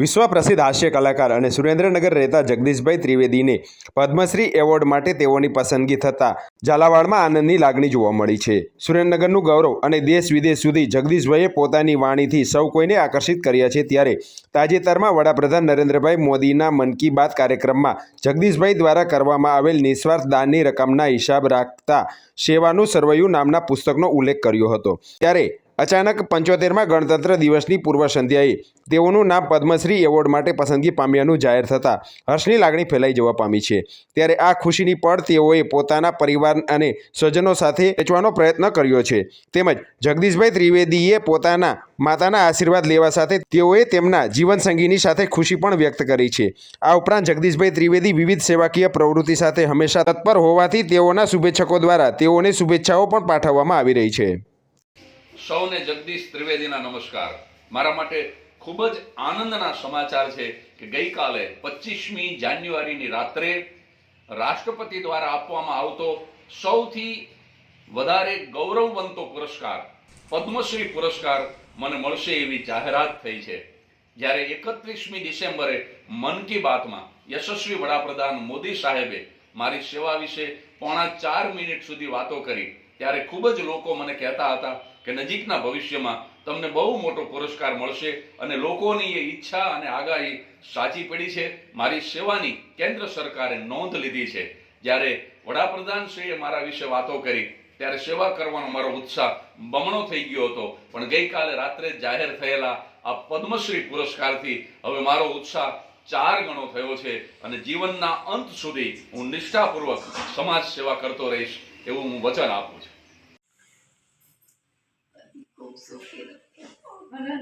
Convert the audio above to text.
વિશ્વ પ્રસિદ્ધ હાસ્ય કલાકાર અને સુરેન્દ્રનગર રહેતા જગદીશભાઈ ત્રિવેદીને પદ્મશ્રી એવોર્ડ માટે તેઓની પસંદગી થતાં ઝાલાવાડમાં આનંદની લાગણી જોવા મળી છે. સુરેન્દ્રનગરનું ગૌરવ અને દેશ વિદેશ સુધી જગદીશભાઈએ પોતાની વાણીથી સૌ કોઈને આકર્ષિત કર્યા છે ત્યારે તાજેતરમાં વડાપ્રધાન નરેન્દ્રભાઈ મોદીના મન કી બાત કાર્યક્રમમાં જગદીશભાઈ દ્વારા કરવામાં આવેલ નિસ્વાર્થ દાનની રકમના હિસાબ રાખતા સેવાનું સરવૈયું નામના પુસ્તકનો ઉલ્લેખ કર્યો હતો. ત્યારે અચાનક પંચોતેરમાં ગણતંત્ર દિવસની પૂર્વ સંધ્યાએ તેઓનું નામ પદ્મશ્રી એવોર્ડ માટે પસંદગી પામ્યાનું જાહેર થતાં હર્ષની લાગણી ફેલાઈ જવા પામી છે. ત્યારે આ ખુશીની પળ તેઓએ પોતાના પરિવાર અને સ્વજનો સાથે વેચવાનો પ્રયત્ન કર્યો છે. તેમજ જગદીશભાઈ ત્રિવેદીએ પોતાના માતાના આશીર્વાદ લેવા સાથે તેઓએ તેમના જીવનસંગીની સાથે ખુશી પણ વ્યક્ત કરી છે. આ ઉપરાંત જગદીશભાઈ ત્રિવેદી વિવિધ સેવાકીય પ્રવૃત્તિ સાથે હંમેશા તત્પર હોવાથી તેઓના શુભેચ્છકો દ્વારા તેઓને શુભેચ્છાઓ પણ પાઠવવામાં આવી રહી છે. સૌને જગદીશ ત્રિવેદીના નમસ્કાર. મારા માટે ખૂબ જ આનંદના સમાચાર છે કે ગઈકાલે પચીસમી જાન્યુઆરીની રાત્રે રાષ્ટ્રપતિ દ્વારા આપવામાં આવતો સૌથી વધારે ગૌરવવંતો પુરસ્કાર, પદ્મશ્રી પુરસ્કાર મને મળશે એવી જાહેરાત થઈ છે. જ્યારે એકત્રીસમી ડિસેમ્બરે મન કી બાતમાં યશસ્વી વડાપ્રધાન મોદી સાહેબે મારી સેવા વિશે પોણા ચાર મિનિટ સુધી વાતો કરી, ત્યારે ખૂબ જ લોકો મને કહેતા હતા કે નજીકના ભવિષ્યમાં તમને બહુ મોટો પુરસ્કાર મળશે અને લોકોની એ ઈચ્છા અને આગાહી સાચી પડી છે. મારી સેવાની કેન્દ્ર સરકારે નોંધ લીધી છે. જ્યારે વડાપ્રધાન શ્રીએ મારા વિશે વાતો કરી, ત્યારે સેવા કરવાનો મારો ઉત્સાહ બમણો થઈ ગયો હતો. પણ ગઈકાલે રાત્રે જાહેર થયેલા આ પદ્મશ્રી પુરસ્કારથી હવે મારો ઉત્સાહ ચાર ગણો થયો છે અને જીવનના અંત સુધી હું નિષ્ઠાપૂર્વક સમાજ સેવા કરતો રહીશ એવું હું વચન આપું છું. ખૂબ સુખી રહો. મને